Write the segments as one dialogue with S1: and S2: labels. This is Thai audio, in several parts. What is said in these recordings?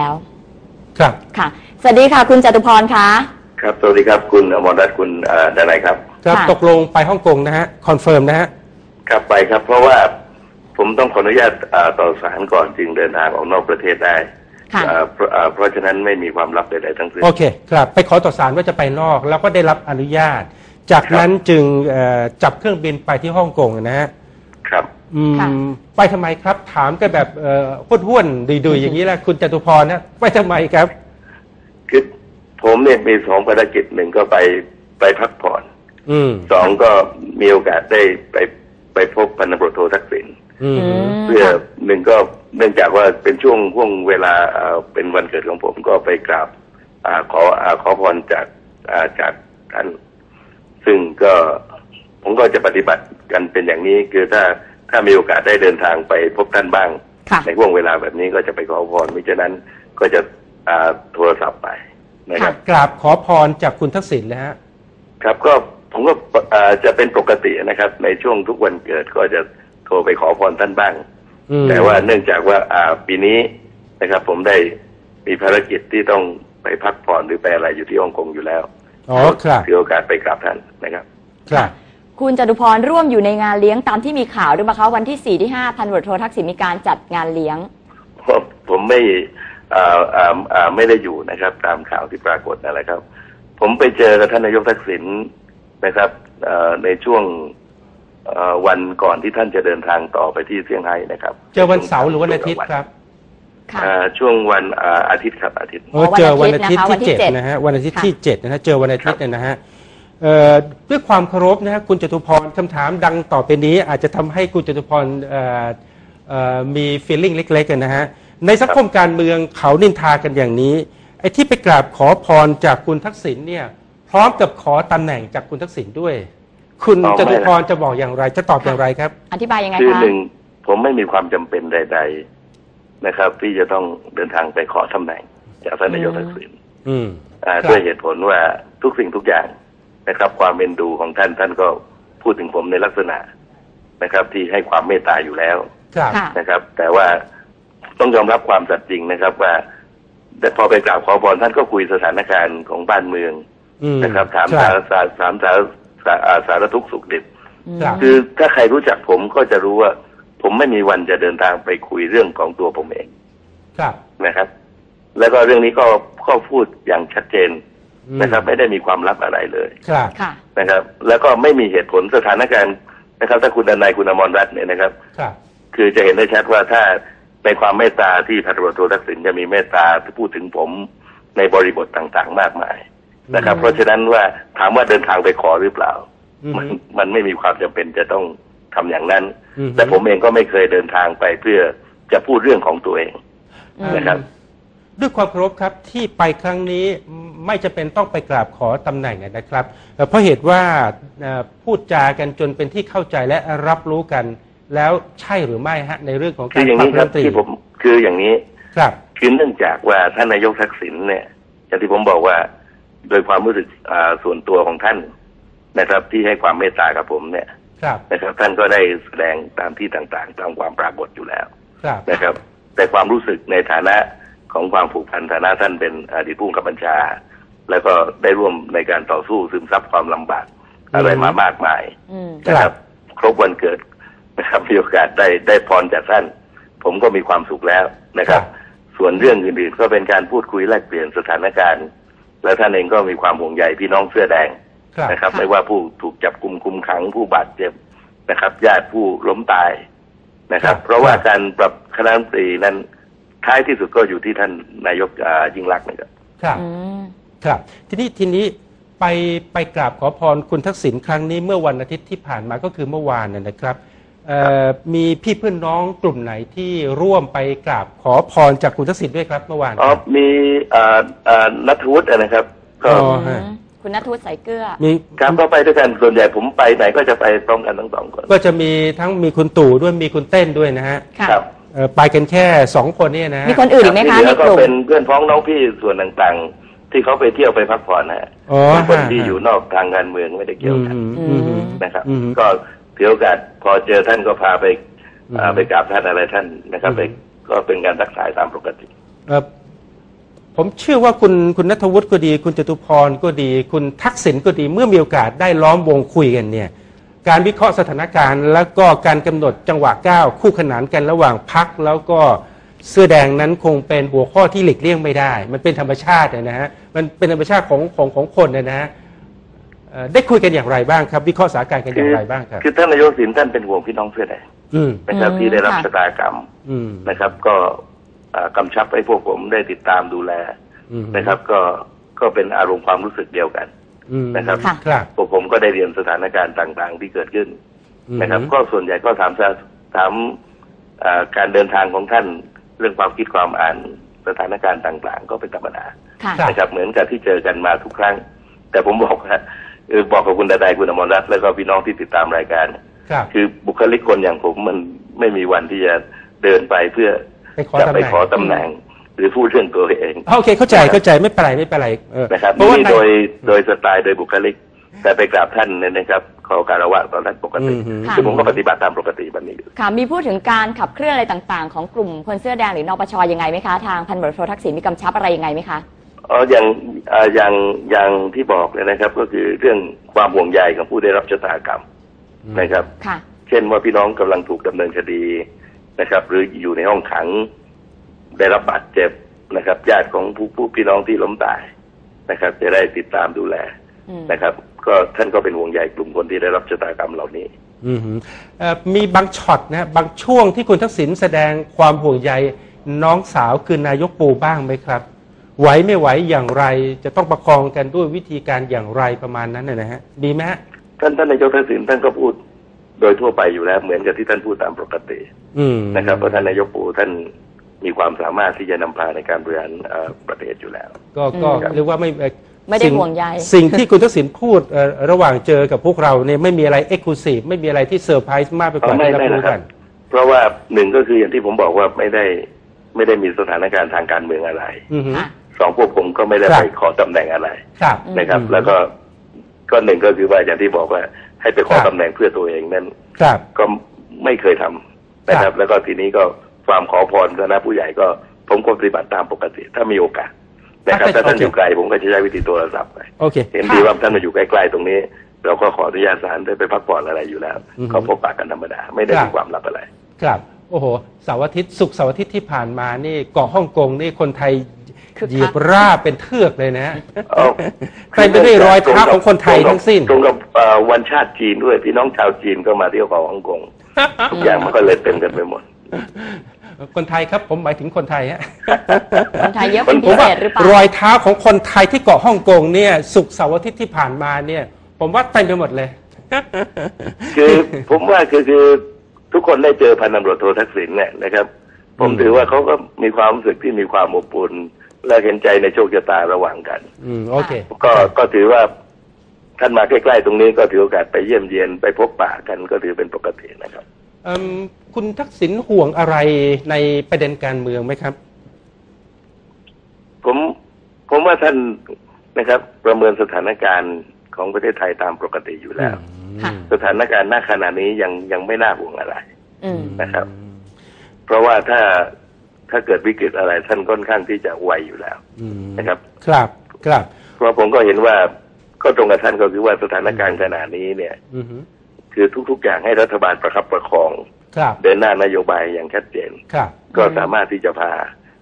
S1: แล้ว
S2: ครับ
S1: ค่ะ สวัสดีค่ะ คุณจตุพรคะ
S3: ครับสวัสดีครับคุณอมรรัตน์คุณเอ่อดนัยครับ
S2: ครับ
S1: ค่ะ
S2: ตกลงไปฮ่องกงนะฮะคอนเฟิร์มนะฮะ
S3: ครับไปครับ เพราะว่าผมต้องขออนุญาตเอ่อต่อสารก่อนจึงเดินทางออกนอกประเทศได้
S1: ค่ะ
S3: เอ่อเพราะเอ่อเพราะฉะนั้นไม่มีความลับใดๆทั้งสิ้น
S2: โอเคครับไปขอต่อสารว่าจะไปนอก แล้วก็ได้รับอนุญาต จากนั้นจึงเอ่อจับเครื่องบินไปที่ฮ่องกงนะฮะ
S3: ครับ
S2: อืม
S1: ค่ะ
S2: ไปทำไมครับ ถามกันแบบเอ่อห้วนๆดุยๆอย่างนี้แหละคุณจตุพรนะไปทำไมครับ
S3: คือผมเนี่ยมีสองภารกิจหนึ่งก็ไปไปพักผ่อน
S2: อืม
S3: สองก็มีโอกาสได้ไปไปพบพันตำรวจโททักษิณ
S2: อืม
S1: อืม
S3: เพื่อ
S1: ค่ะ
S3: หนึ่งก็เนื่องจากว่าเป็นช่วงห่วงเวลาเอ่อเป็นวันเกิดของผมก็ไปกราบอาขออาขอพรจากอ่าจากท่าน ซึ่งก็ผมก็จะปฏิบัติกันเป็นอย่างนี้คือถ้า ถ้ามีโอกาสได้เดินทางไปพบท่านบ้าง
S1: ค่ะ
S3: ในห่วงเวลาแบบนี้ก็จะไปขอพรมิฉะนั้นก็จะอ่าโทรศัพท์ไปนะครับ
S2: กราบขอพรจากคุณทักษิณเลยฮะ
S3: ครับก็ผมก็เอ่อจะเป็นปกตินะครับ ในช่วงทุกวันเกิดก็จะโทรไปขอพรท่านบ้าง
S2: อืม
S3: แต่ว่าเนื่องจากว่าอ่าปีนี้นะครับ ผมได้มีภารกิจที่ต้องไปพักผ่อนหรือไปอะไรอยู่ที่ฮ่องกงอยู่แล้ว
S2: อ๋อครับ
S3: ถือโอกาสไปกราบท่านนะครับ
S2: ครับ
S1: คุณจตุพรร่วมอยู่ในงานเลี้ยงตามที่มีข่าวด้วยปะคะวันที่4ที่5พันตำรวจโททักษิณมีการจัดงานเลี้ยง
S3: เพราะผมไม่อ่าอ่าอ่าไม่ได้อยู่นะครับ ตามข่าวที่ปรากฏนั่นแหละครับ ผมไปเจอกับท่านนายกทักษิณนะครับเอ่อในช่วงเอ่อวันก่อนที่ท่านจะเดินทางต่อไปที่เซี่ยงไฮ้นะครับ
S2: เจอวันเสาร์หรือวันอาทิตย์ครับ
S1: ค่ะ
S3: อ่าช่วงวันอ่าอาทิตย์ครับอาทิตย์
S2: โอ้เจอวันอาทิตย์
S1: วันอาทิ
S2: ที่
S1: ตย์นะคะวันที่
S2: เจ็ด
S1: เจ็ด
S2: นะฮะวันอาทิตย์
S1: ค่ะ
S2: ที่เจ็ดนะฮะเจอวันอาทิตย์เนี่ยนะฮะเอ่อ ด้วยความเคารพนะฮะคุณจตุพรคำถามดังต่อไปนี้ อาจจะทำให้คุณจตุพรเอ่อเอ่อมีฟีลลิ่งเล็กๆกันนะฮะในสังคมการเมืองเขานินทากันอย่างนี้ไอ้ที่ไปกราบขอพรจากคุณทักษิณเนี่ย พร้อมกับขอตำแหน่งจากคุณทักษิณด้วย คุณ
S3: อ๋อไม่
S2: จตุพรจะบอกอย่างไร จะตอบอย่างไรครับ
S1: อธิบายยังไง
S3: คือ
S1: คะ
S3: หนึ่งผมไม่มีความจำเป็นใด ๆนะครับ ที่จะต้องเดินทางไปขอตำแหน่งจากท่านนายกทักษิณ
S2: อืม
S3: อ่า
S2: ครับ
S3: ด้วยเหตุผลว่าทุกสิ่งทุกอย่าง นะครับ ความเมนดูของท่านท่านก็พูดถึงผมในลักษณะนะครับ ที่ให้ความเมตตาอยู่แล้ว
S2: ครับ
S1: ค่ะ
S3: นะครับ แต่ว่าต้องยอมรับความสัตย์จริงนะครับ ว่าแต่พอไปกราบขอพรท่านก็คุยสถานการณ์ของบ้านเมือง
S2: อืม
S3: นะครับ ถาม
S2: ค
S3: สา
S2: รั
S3: ร
S2: บ
S3: สารถามสารสารอ่าสารทุกข์สุขดิบ
S2: ครับ
S3: คือถ้าใครรู้จักผมก็จะรู้ว่าผมไม่มีวันจะเดินทางไปคุยเรื่องของตัวผมเอง
S2: ครับ
S3: นะครับ แล้วก็เรื่องนี้ก็ก็พูดอย่างชัดเจน
S2: อืม
S3: นะครับไม่ได้มีความลับอะไรเลย
S2: ครับ
S1: ค่ะ
S3: นะครับ แล้วก็ไม่มีเหตุผลสถานการณ์นะครับ ถ้าคุณดนายคุณอมรรัตน์เนี่ยนะครับ
S2: ครับ
S3: คือจะเห็นได้ชัดว่าถ้าในความเมตตาที่พันตำรวจโททักษิณจะมีเมตตาที่พูดถึงผมในบริบทต่างๆ มากมายนะครับ
S1: อืม
S3: เพราะฉะนั้นว่าถามว่าเดินทางไปขอหรือเปล่า
S2: อืม
S3: มันมันไม่มีความจำเป็นจะต้องทำอย่างนั้น
S2: อืม
S3: แต่ผมเองก็ไม่เคยเดินทางไปเพื่อจะพูดเรื่องของตัวเอง
S1: อืม
S3: นะครับ
S2: ด้วยความเคารพครับที่ไปครั้งนี้ไม่จะเป็นต้องไปกราบขอตำแหน่งนะครับเอ่อเพราะเหตุว่าเอ่อพูดจากันจนเป็นที่เข้าใจและรับรู้กัน แล้วใช่หรือไม่ฮะในเรื่องของ
S3: คื
S2: กา
S3: อ
S2: ร
S3: อย่าง
S2: ปรั
S3: นี้
S2: บ
S3: ค
S2: รั
S3: รั
S2: ฐ
S3: บ
S2: มนตรี
S3: ที่ผมคืออย่างนี้
S2: ครับ
S3: คือเนื่องจากว่าท่านนายกทักษิณเนี่ยอย่างที่ผมบอกว่า โดยความรู้สึกอ่าส่วนตัวของท่านนะครับ ที่ให้ความเมตตากับผมเนี่ย
S2: ครับ
S3: นะครับ ท่านก็ได้แสดงตามที่ต่างๆ ตามความปรากฏอยู่แล้ว
S2: ครับ
S3: นะครับ แต่ความรู้สึกในฐานะ ของความผูกพันฐานะท่านเป็นอดีตผู้บังคับบัญชา แล้วก็ได้ร่วมในการต่อสู้ซึมซับความลำบากอะไรมามากมาย
S1: อืม
S3: นะครับ ครบวันเกิดนะครับมีโอกาสได้ได้พรจากท่าน ผมก็มีความสุขแล้วนะครับ ส่วนเรื่องอื่นๆก็เป็นการพูดคุยแลกเปลี่ยนสถานการณ์ แล้วท่านเองก็มีความห่วงใยพี่น้องเสื้อแดง
S2: ครับ
S3: นะครับ
S1: ค่ะ
S3: ไม่ว่าผู้ถูกจับกลุ่มคุมขังผู้บาดเจ็บนะครับ ญาติผู้ล้มตายนะครับ เพราะว่าการปรับคณะรัฐมนตรีนั้น ท้ายที่สุดก็อยู่ที่ท่านนายกอ่ายิ่งรักษณ์นะครับ
S2: ครับ
S1: อืม
S2: ครับ ทีนี้ทีนี้ไปไปกราบขอพรคุณทักษิณครั้งนี้เมื่อวันอาทิตย์ที่ผ่านมาก็คือเมื่อวานนะนะครับเอ่อมีพี่เพื่อนน้องกลุ่มไหนที่ร่วมไปกราบขอพรจากคุณทักษิณด้วยครับเมื่อวาน
S3: อ๋อมีอ่าอ่านัทวุฒินะครับ ก็
S2: อ๋อฮะ
S1: คุณนัทวุฒิสายเกลือ
S2: มี
S3: ครับก็ไปด้วยกันส่วนใหญ่ผมไปไหนก็จะไปพร้อมกันทั้งสองคน
S2: ก็จะมีทั้งมีคุณตู่ด้วยมีคุณเต้นด้วยนะฮะ
S1: ค่ะ
S3: ครับ
S2: เอ่อไปกันแค่สองคนเนี่ยนะฮะ
S1: มีคนอื่นอีกไหมคะ
S3: ที่เห
S1: ใน
S3: ลือกก็
S1: ลุ่ม
S3: เป็นเพื่อนพ้องน้องพี่ส่วนต่างๆ ที่เขาไปเที่ยวไปพักผ่อนนะฮะ
S2: อ๋อ
S3: เป็นคน
S2: ฮะ
S3: ที่อยู่นอกทางการเมืองไม่ได้เกี่ยวกัน
S2: อืมอืมอืม
S3: นะครับ
S2: อืม
S3: ก็ถือโอกาสพอเจอท่านก็พาไป
S2: อืม
S3: อ่าไปกราบท่านอะไรท่านนะครับ
S2: อืม
S3: ไปก็เป็นการรักษาตามปกติ
S2: เอ่อผมเชื่อว่าคุณคุณนัทวุฒิก็ดี คุณจตุพรก็ดี คุณทักษิณก็ดี เมื่อมีโอกาสได้ล้อมวงคุยกันเนี่ย การวิเคราะห์สถานการณ์ แล้วก็การกำหนดจังหวะก้าวคู่ขนานกันระหว่างพักแล้วก็เสื้อแดงนั้นคงเป็นหัวข้อที่หลีกเลี่ยงไม่ได้ มันเป็นธรรมชาตินะฮะมันเป็นธรรมชาติของของของคนนะฮะเอ่อได้คุยกันอย่างไรบ้างครับ วิเคราะห์สถานการณ์กันอย่างไรบ้างครับ
S3: คือท่านนายกสินท่านเป็นห่วงพี่น้องเสื้อแดง
S2: อืม
S3: นะครับ
S1: อืม
S3: ที่ได้รับ
S1: ค่ะ
S3: ชะตากรรม
S2: อืม
S3: นะครับ ก็อ่ากำชับให้พวกผมได้ติดตามดูแล
S2: อืม
S3: นะครับ ก็ก็เป็นอารมณ์ความรู้สึกเดียวกัน
S2: อืม
S3: นะครับ
S1: ค่ะ
S2: ครับ
S3: พวกผมก็ได้เรียนสถานการณ์ต่างๆ ที่เกิดขึ้น
S2: อืม
S3: นะครับ ก็ส่วนใหญ่ก็ถามสาถามอ่าการเดินทางของท่านเรื่องความคิดความอ่านสถานการณ์ต่าง ๆ ก็เป็นธรรมดา
S1: ค่ะ
S2: ครับ
S3: นะครับเหมือนกับที่เจอกันมาทุกครั้ง แต่ผมบอกว่าเออบอกกับคุณดาดายคุณอมรรัตน์แล้วก็พี่น้องที่ติดตามรายการ
S2: ครับ
S3: คือบุคลิกคนอย่างผมมันไม่มีวันที่จะเดินไปเพื่อ
S2: ไปขอ
S3: จะ
S2: ตำ
S3: ไป
S2: แหน่ง
S3: ขอตำแหน่งห รือพูดเรื่องตัวเอง
S2: โอเคเข้าใจเข้าใจไม่เป็นไรไม่เป็นไรเออ
S3: นะครับ
S2: เพราะว่า
S3: นี่
S2: ใน
S3: โดยโดยสไตล์โดยบุคลิก แต่ไปกราบท่านเนี่ยนะครับขอการะวะตอนนั้นปกติ
S2: อืม
S1: ค่ะ
S3: คือผมก็ปฏิบัติตามปกติแบบนี้อยู่
S1: ค่ะมีพูดถึงการขับเคลื่อนอะไรต่างๆ ของกลุ่มคนเสื้อแดงหรือนปชยังไงไหมคะทางพันตำรวจโททักษิณมีกำชับอะไรยังไงไหมคะ
S3: อ๋ออย่างอ่าอย่างอย่างที่บอกเลยนะครับ ก็คือเรื่องความห่วงใยของผู้ได้รับชะตากรรมนะครับ
S1: ค่ะ
S3: เช่นว่าพี่น้องกำลังถูกดำเนินคดีนะครับ หรืออยู่ในห้องขัง ได้รับบาดเจ็บนะครับญาติของผู้ผู้พี่น้องที่ล้มตายนะครับ จะได้ติดตามดูแล
S1: อืม
S3: นะครับ ก็ท่านก็เป็นห่วงใยกลุ่มคนที่ได้รับชะตากรรมเหล่านี้
S2: อืมฮึเอ่อมีบางช็อตนะบางช่วงที่คุณทักษิณแสดงความห่วงใยน้องสาวคือนายกปูบ้างไหมครับไหวไม่ไหวอย่างไร จะต้องประคองกันด้วยวิธีการอย่างไรประมาณนั้นนะนะฮะมีไหมฮะ
S3: ท่านท่านนายกทักษิณท่านก็พูดโดยทั่วไปอยู่แล้ว เหมือนกับที่ท่านพูดตามปกติ
S2: อืม
S3: นะครับเพราะท่านนายกปูท่าน มีความสามารถที่จะนำพาในการบริหารเอ่อประเทศอยู่แล้ว
S2: ก็ก็
S1: อืม
S2: เรียกว่าไม่เอ่อ
S1: ไม่ได้
S2: สิ่
S1: ห่วงใย
S2: สิ่งที่คุณทักษิณพูดเอ่อระหว่างเจอกับพวกเราเนี่ยไม่มีอะไรเอ็กซ์คลูซีฟไม่มีอะไรที่เซอร์ไพรส์มากไปกว่า
S3: ไม่
S2: ที่เรา
S3: ไม่
S2: รู้
S3: นะครั
S2: กับ น
S3: เพราะว่าหนึ่งก็คืออย่างที่ผมบอกว่าไม่ได้ไม่ได้มีสถานการณ์ทางการเมืองอะไร
S2: อือฮึ
S1: ค่ะ
S3: สองพวกผมก็ไม่ได้
S2: ครับ
S3: ไปขอตำแหน่งอะไร
S2: ครับ
S1: อืม
S3: นะครับ
S2: อืม
S3: แล้วก็ก็หนึ่งก็คือว่าอย่างที่บอกว่าให้ไปขอ
S2: ครับ
S3: ตำแหน่งเพื่อตัวเองนั้น
S2: ครับ
S3: ก็ไม่เคยทำนะค
S2: ครั
S3: รับ
S2: บ
S3: แล้วก็ทีนี้ก็ ความขอพรคณะผู้ใหญ่ก็ผมก็ปฏิบัติตามปกติ ถ้ามีโอกาสนะครับถ้าท่านอยู่ไกลผมก็จะใช้วิธีโทรศัพท์ไป
S2: โอเค
S3: เห็นดีว่าท่านมาอยู่ใกล้ๆตรงนี้ เราก็ขออนุญาตศาลได้ไปพักผ่อนอะไรอยู่แล้ว
S2: อือฮึ
S3: ก็พบปะกันธรรมดาไม่ได้
S2: ครับ
S3: มีความลับอะไร
S2: ครับโอ้โหเสาร์อาทิตย์ศุกร์เสาร์อาทิตย์ที่ผ่านมานี่เกาะฮ่องกงนี่คนไทย
S1: คึกคัก
S2: เหยียบราบเป็นเทือกเลยนะฮะ
S3: เอา
S2: ใครไม่ได้รอยเท้าของคนไทยทั้งสิ้น
S3: ตรงกับเอ่อวันชาติจีนด้วยพี่น้องชาวจีนก็มาเที่ยวเกาะฮ่องกงทุกอย่างมันก็เลยเต็มกันไปหมด
S2: คนไทยครับ ผมหมายถึงคนไทยฮะ
S1: คนไทยเยอะเป็น
S2: ผ
S1: พิ
S2: ม
S1: เศ
S2: ว่า
S1: ษหรือเปล่าร
S2: อยเท้าของคนไทยที่เกาะฮ่องกงเนี่ยศุกร์เสาร์อาทิตย์ที่ผ่านมาเนี่ย ผมว่าเต็มไปหมดเลย
S3: คือผมว่าคือคือทุกคนได้เจอพันตำรวจโททักษิณเนี่ยนะครับผม
S2: อืม
S3: ถือว่าเขาก็มีความรู้สึกที่มีความอบอุ่นและเห็นใจในโชคชะตาระหว่างกัน
S2: อืมโอเค
S3: ก็ก็ถือว่าท่านมาใกล้ๆตรงนี้ก็ถือโอกาสไปเยี่ยมเยียนไปพบปะกันก็ถือเป็นปกตินะครับ
S2: เอิ่ม คุณทักษิณห่วงอะไรในประเด็นการเมืองไหมครับ
S3: ผมผมว่าท่านนะครับ ประเมินสถานการณ์ของประเทศไทยตามปกติอยู่แล้ว
S1: ค่ะ
S3: สถานการณ์ณขณะนี้ยังยังไม่น่าห่วงอะไร
S1: อืม
S3: นะครับ เพราะว่าถ้าถ้าเกิดวิกฤตอะไร ท่านค่อนข้างที่จะไวอยู่แล้ว
S2: อืม
S3: นะครับ
S2: ครับครับ
S3: เพราะผมก็เห็นว่าก็ตรงกับท่านก็คือว่าสถานการณ์ขณะนี้เนี่ย
S2: อือฮึ
S3: คือทุก ๆ อย่างให้รัฐบาลประคับประคอง
S2: ครับ
S3: เดินหน้านโยบายอย่างชัดเจน
S2: ครับ
S3: ก็สามารถที่จะพา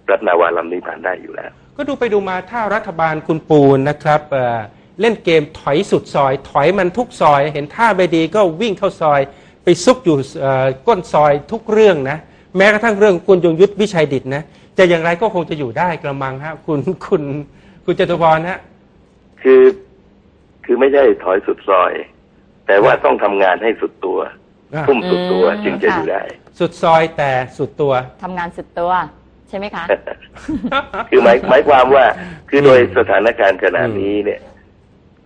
S3: รัฐนาวาลำนี้ผ่านได้อยู่แล้ว
S2: ก็ดูไปดูมาถ้ารัฐบาลคุณปูนนะครับเอ่อเล่นเกมถอยสุดซอย ถอยมันทุกซอย เห็นท่าไม่ดีก็วิ่งเข้าซอย ไปซุกอยู่เอ่อก้นซอยทุกเรื่องนะ แม้กระทั่งเรื่องคุณยงยุทธวิชัยดิตนะจะอย่างไรก็คงจะอยู่ได้กระมังฮะคุณคุณคุณจตุพรฮะ
S3: คือคือไม่ใช่ถอยสุดซอย แต่ว่าต้องทำงานให้สุดตัว
S2: อะ
S3: ทุ่มสุดตัว
S1: อืม
S3: จึงจะ
S1: ค่ะ
S3: อยู่ได้
S2: สุดซอยแต่สุดตัว
S1: ทำงานสุดตัวใช่ไหมคะ
S3: คือหมายหมายความว่าคือ
S2: ม
S3: โดยสถานการณ์ขนาดนี้เนี่ย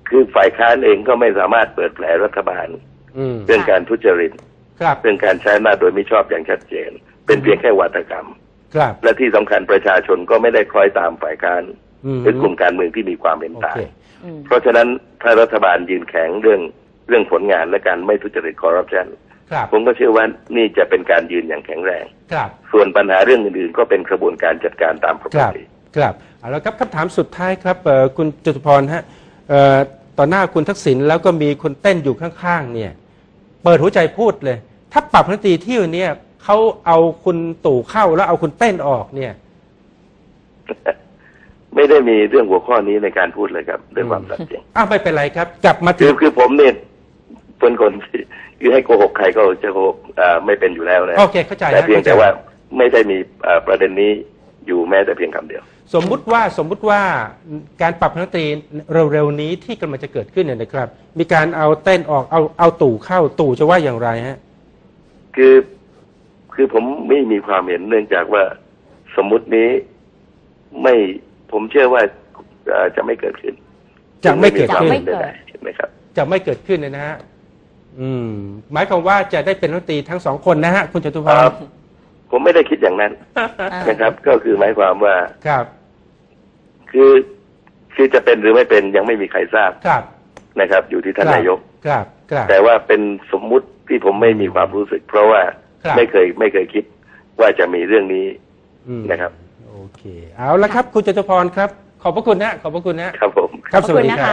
S3: คือฝ่ายค้านเองก็ไม่สามารถเปิดเผยรัฐบาล
S2: อืม
S3: เรื่องการทุจริต
S2: ครับ
S3: เรื่องการใช้อำนาจโดยไม่ชอบอย่างชัดเจน เป็นเพียงแค่วัตกรรม
S2: ครับ
S3: และที่สำคัญประชาชนก็ไม่ได้คล้อยตามฝ่ายค้าน
S2: อืม
S3: หรือกลุ่มการเมืองที่มีความเห็น
S2: โอ
S3: ต่าง
S2: เค
S1: อืม
S3: เพราะฉะนั้นถ้ารัฐบาลยืนแข็งเรื่องเรื่องผลงานและการไม่ทุจริตคอร์รัปชัน
S2: ครับ
S3: ผมก็เชื่อว่านี่จะเป็นการยืนอย่างแข็งแรง
S2: ครับ
S3: ส่วนปัญหาเรื่องอื่นๆ ก็เป็นกระบวนการจัดการตามป
S2: ค
S3: ก
S2: รับ
S3: ติ
S2: ครับเอาละครับคำถามสุดท้ายครับเอ่อคุณจตุพรฮะเอ่อต่อหน้าคุณทักษิณแล้วก็มีคนเต้นอยู่ข้างๆ เนี่ย เปิดหัวใจพูดเลย ถ้าปรับพนตรีที่อยู่เนี่ยเขาเอาคุณตู่เข้าแล้วเอาคุณเต้นออกเนี่ย
S3: ไม่ได้มีเรื่องหัวข้อนี้ในการพูดเลยครับด้วยความสัตย์จริง
S2: อ้าวไม่เป็นไรครับ กลับมา
S3: คื
S2: ถึ
S3: องคือผมเนี่ย เป็นคนที่คือให้โกหกใครก็จะโกหกอ่าไม่เป็นอยู่แล้วนะ
S2: โอเคเข้าใจ
S3: แต่
S2: ฮะ
S3: เพียง
S2: ข้ใจ
S3: แต่ว่าไม่ได้มีอ่าประเด็นนี้อยู่แม้แต่เพียงคำเดียว
S2: สมมุติว่าสมมุติว่าการปรับพนตรีเร็วๆนี้ที่กำลังจะเกิดขึ้นเนี่ยนะครับ มีการเอาเต้นออกเอาเอาตู่เข้าตู่จะว่าอย่างไรฮะ
S3: คือคือผมไม่มีความเห็นเนื่องจากว่าสมมุตินี้ไม่ผมเชื่อว่าเอ่อจะไม่เกิดขึ้น
S2: จะไม่เกิดขึ้น
S3: จะไม่ได้เห็นไหมครับ
S2: จะไม่เกิดขึ้นเลยนะฮะ อืม หมายความว่าจะได้เป็นรัฐมนตรีทั้งสองคนนะฮะ คุณจตุพ
S3: ค
S2: ร
S3: รับ ผมไม่ได้คิดอย่างนั้น
S1: อ่า
S3: นะครับ ก็คือหมายความว่า
S2: ครับ
S3: คือคือจะเป็นหรือไม่เป็นยังไม่มีใครทราบ
S2: ครับ
S3: นะครับ อยู่ที่ท่านนายก
S2: ครับครับ
S3: แต่ว่าเป็นสมมุติที่ผมไม่มีความรู้สึก เพราะว่า
S2: ครับ
S3: ไม่เคยไม่เคยคิดว่าจะมีเรื่องนี้
S2: อืม
S3: นะครับ
S2: โอเค เอาละครับ คุณจตุพรครับ ขอบพระคุณนะขอบพระคุณนะ
S3: ครับผม
S2: ครับ
S1: ขอบ
S2: ส
S1: คุ
S2: วัส
S1: ณ
S2: ดี
S1: นะ
S2: ครั
S1: คะ
S2: บ